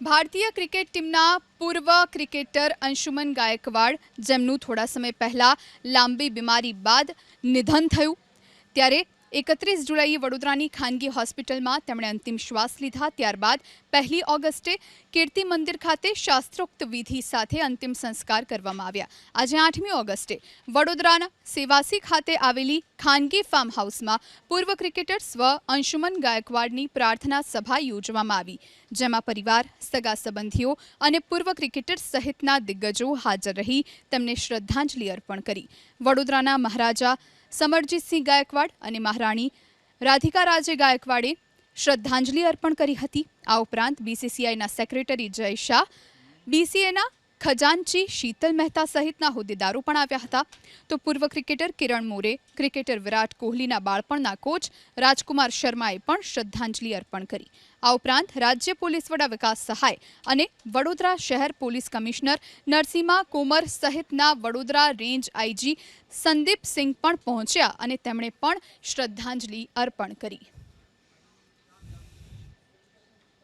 ભારતીય ક્રિકેટ ટીમના પૂર્વ ક્રિકેટર અંશુમન ગાયકવાડ, જેમનું થોડા સમય પહેલાં લાંબી બીમારી બાદ નિધન થયું. ત્યારે એકત્રીસ જુલાઈએ વડોદરાની ખાનગી હોસ્પિટલમાં તેમણે અંતિમ શ્વાસ લીધા. ત્યારબાદ પહેલી ઓગસ્ટે કીર્તિ મંદિર ખાતે શાસ્ત્રોક્ત વિધિ સાથે અંતિમ સંસ્કાર કરવામાં આવ્યા. આજે આઠમી ઓગસ્ટે વડોદરાના સેવાસી ખાતે આવેલી ખાનગી ફાર્મ હાઉસમાં પૂર્વ ક્રિકેટર સ્વ અંશુમન ગાયકવાડની પ્રાર્થના સભા યોજવામાં આવી, જેમાં પરિવાર, સગા સંબંધીઓ અને પૂર્વ ક્રિકેટર સહિતના દિગ્ગજો હાજર રહી, તેમને શ્રદ્ધાંજલિ અર્પણ કરી. વડોદરાના મહારાજા સમરજીતસિંહ ગાયકવાડ અને મહારાણી રાધિકા રાજે ગાયકવાડે શ્રદ્ધાંજલિ અર્પણ કરી હતી. આ ઉપરાંત બીસીસીઆઈના સેક્રેટરી જય શાહ બીસીએના ખજાનચી, શીતલ મહેતા સહિતના હોદ્દેદારો પણ આવ્યા હતા. તો પૂર્વ ક્રિકેટર કિરણ મોરે, ક્રિકેટર વિરાટ કોહલીના બાળપણના કોચ રાજકુમાર શર્માએ પણ શ્રદ્ધાંજલિ અર્પણ કરી. આ ઉપરાંત રાજ્ય પોલીસ વડા વિકાસ સહાય અને વડોદરા શહેર પોલીસ કમિશનર નરસિંહા કોમર સહિતના વડોદરા રેન્જ આઈજી સંદીપ સિંહ પણ પહોંચ્યા અને તેમણે પણ શ્રદ્ધાંજલિ અર્પણ કરી.